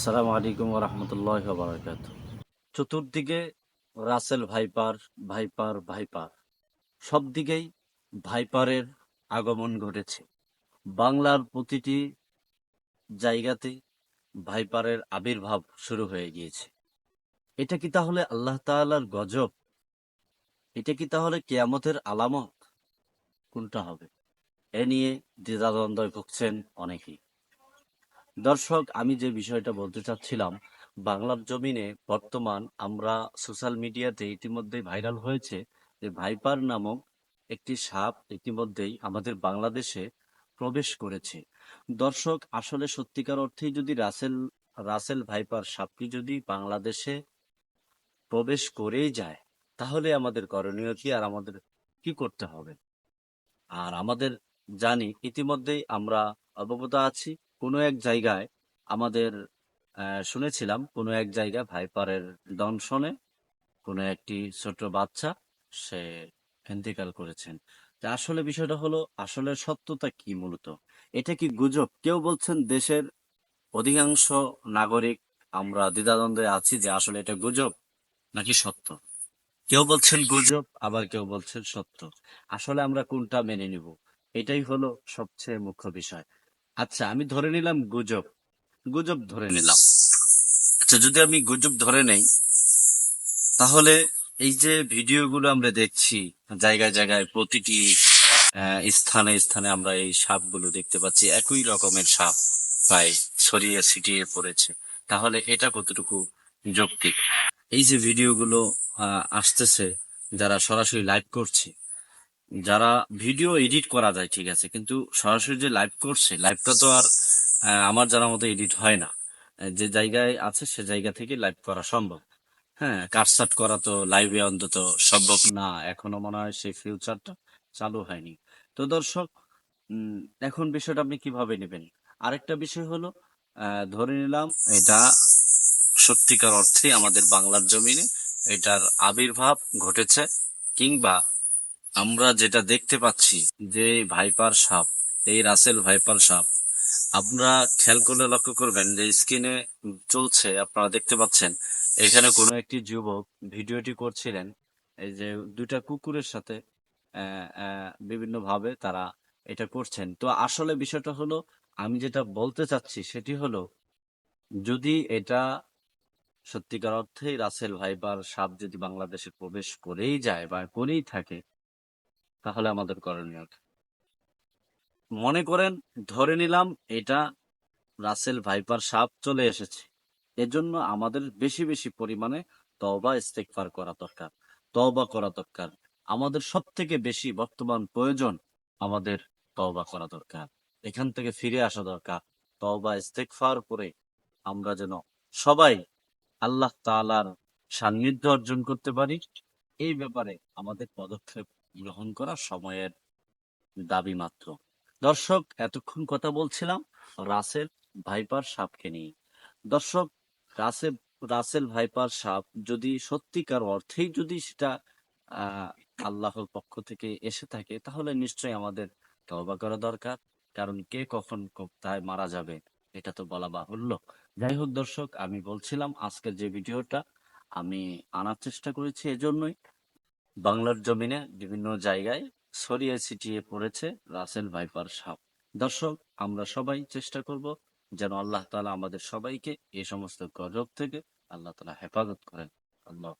আসসালামু আলাইকুম রহমতুল্লাহ বারাকাত চতুর্দিকে রাসেল ভাইপার ভাইপার ভাইপার। সব দিকেই ভাইপারের আগমন ঘটেছে। বাংলার প্রতিটি জায়গাতে ভাইপারের আবির্ভাব শুরু হয়ে গিয়েছে। এটা কি তাহলে আল্লাহ তাআলার গজব? এটা কি তাহলে কেয়ামতের আলামত? কোনটা হবে? এ নিয়ে দ্বিধাদ্বন্দ্বয় ভুগছেন অনেকেই। দর্শক, আমি যে বিষয়টা বলতে চাচ্ছিলাম, বাংলার জমিনে বর্তমান আমরা সোশ্যাল মিডিয়াতে ইতিমধ্যেই ভাইরাল হয়েছে যে ভাইপার নামক একটি সাপ ইতিমধ্যেই আমাদের বাংলাদেশে প্রবেশ করেছে। দর্শক, আসলে সত্যিকার অর্থেই যদি রাসেল রাসেল ভাইপার সাপটি যদি বাংলাদেশে প্রবেশ করেই যায়, তাহলে আমাদের করণীয় কি আর আমাদের কি করতে হবে? আর আমাদের জানি ইতিমধ্যেই আমরা অবগত আছি কোনো এক জায়গায় আমাদের শুনেছিলাম কোনো এক জায়গায় ভাইপারের দংশনে কোনো একটি ছোট বাচ্চা সে ইন্তেকাল করেছেন। আসলে বিষয়টা হলো, আসলে সত্যতা কি মূলত? এটা কি গুজব? কেউ বলছেন দেশের অধিকাংশ নাগরিক আমরা দ্বিধাদ্বন্দ্বে আছি যে আসলে এটা গুজব নাকি সত্য? কেউ বলছেন গুজব, আবার কেউ বলছেন সত্য। আসলে আমরা কোনটা মেনে নিব? এটাই হলো সবচেয়ে মুখ্য বিষয়। আচ্ছা আমি ধরে নিলাম গুজব। গুজব ধরে নিলাম। আচ্ছা যদি আমি গুজব ধরে নেই, তাহলে এই যে ভিডিওগুলো আমরা দেখছি, জায়গায় জায়গায় প্রতিটি স্থানে স্থানে আমরা এই সাপগুলো দেখতে পাচ্ছি, একই রকমের সাপ প্রায় ছড়িয়ে ছিটিয়ে পড়েছে। তাহলে এটা কতটুকু যৌক্তিক? এই যে ভিডিওগুলো আসতেছে, যারা সরাসরি লাইভ করছে যারা ভিডিও এডিট করা যায়, ঠিক আছে, কিন্তু সরাসরি যে লাইভ করছে লাইভটা তো আর আমার জানার মতো এডিট হয় না। যে জায়গায় আছে, সে জায়গা থেকে লাইভ করা সম্ভব। হ্যাঁ কাটসাট করা তো লাইভে অন্তত সম্ভব না। এখনও মনে হয় সেই ফিউচারটা চালু হয়নি। তো দর্শক এখন বিষয়টা আপনি কীভাবে নেবেন? আরেকটা বিষয় হলো ধরে নিলাম এটা সত্যিকার অর্থে আমাদের বাংলার জমিনে এটার আবির্ভাব ঘটেছে, কিংবা আমরা যেটা দেখতে পাচ্ছি যে ভাইপার সাপ, এই রাসেল ভাইপার সাপ আপনারা খেয়াল করলে লক্ষ্য করবেন যে স্ক্রিনে চলছে, আপনারা দেখতে পাচ্ছেন। এখানে কোনো একটি যুবক ভিডিওটি করছিলেন, এই যে দুইটা কুকুরের সাথে বিভিন্ন ভাবে তারা এটা করছেন। তো আসলে বিষয়টা হলো, আমি যেটা বলতে চাচ্ছি সেটি হলো, যদি এটা সত্যিকার অর্থেই রাসেল ভাইপার সাপ যদি বাংলাদেশে প্রবেশ করেই যায় বা করেই থাকে তাহলে আমাদের করণীয়? মনে করেন, ধরে নিলাম এটা রাসেল ভাইপার সাপ চলে এসেছে। এজন্য আমাদের বেশি বেশি পরিমাণে তওবা ইস্তেগফার করা দরকার, তওবা করা দরকার। আমাদের সব থেকে বেশি বর্তমান প্রয়োজন আমাদের তওবা করা দরকার। এখান থেকে ফিরে আসা দরকার। তওবা ইস্তেগফার করে আমরা যেন সবাই আল্লাহ তাআলার সান্নিধ্য অর্জন করতে পারি, এই ব্যাপারে আমাদের পদক্ষেপ গ্রহণ করা সময়ের দাবি মাত্র। দর্শক, এতক্ষণ কথা বলছিলাম রাসেল ভাইপার সাপকে নিয়ে। দর্শক, রাসেল রাসেল ভাইপার সাপ যদি সত্যিকার অর্থেই যদি সেটা আল্লাহর পক্ষ থেকে এসে থাকে, তাহলে নিশ্চয়ই আমাদের তওবা করা দরকার। কারণ কে কখন কোথায় মারা যাবে, এটা তো বলা বাহুল্য। যাই হোক দর্শক, আমি বলছিলাম আজকের যে ভিডিওটা, আমি আনার চেষ্টা করেছি এজন্যই। বাংলার জমিনে বিভিন্ন জায়গায় ছড়িয়ে ছিটিয়ে পড়েছে রাসেল ভাইপার সাপ। দর্শক, আমরা সবাই চেষ্টা করব যেন আল্লাহ তালা আমাদের সবাইকে এ সমস্ত গজব থেকে আল্লাহ তালা হেফাজত করেন। আল্লাহ